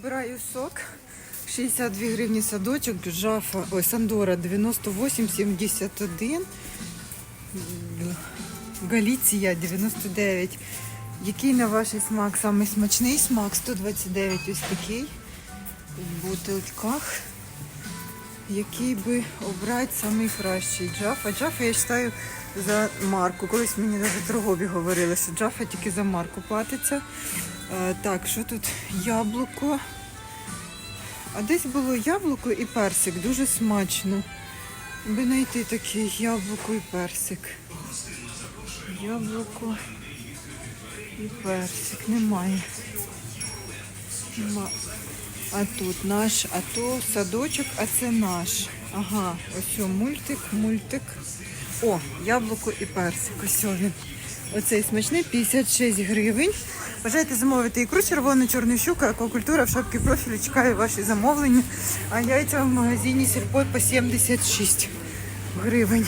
Обираю сок. 62 гривні садочок, Жафа, ой, Сандора 98,71. Галіція 99. Який на ваш смак? Самий смачний смак 129 ось такий. В бутилках. Який би обрати самий кращий Джафа. Джафа я вважаю за марку. Колись мені навіть торгові говорили, що Джафа тільки за марку платиться. Е, так, що тут? Яблуко. А десь було яблуко і персик. Дуже смачно. Би знайти таке яблуко і персик. Яблуко і персик. Немає. Нема. А тут наш, а то садочок, а це наш. Ага, ось мультик, мультик. О, яблуко і персик. Ось він. Оцей смачний 56 гривень. Бажаєте замовити ікру червону, чорну щука, аквакультура в шапці профілю. Чекаю ваші замовлення. А яйця в магазині сільпо по 76 гривень.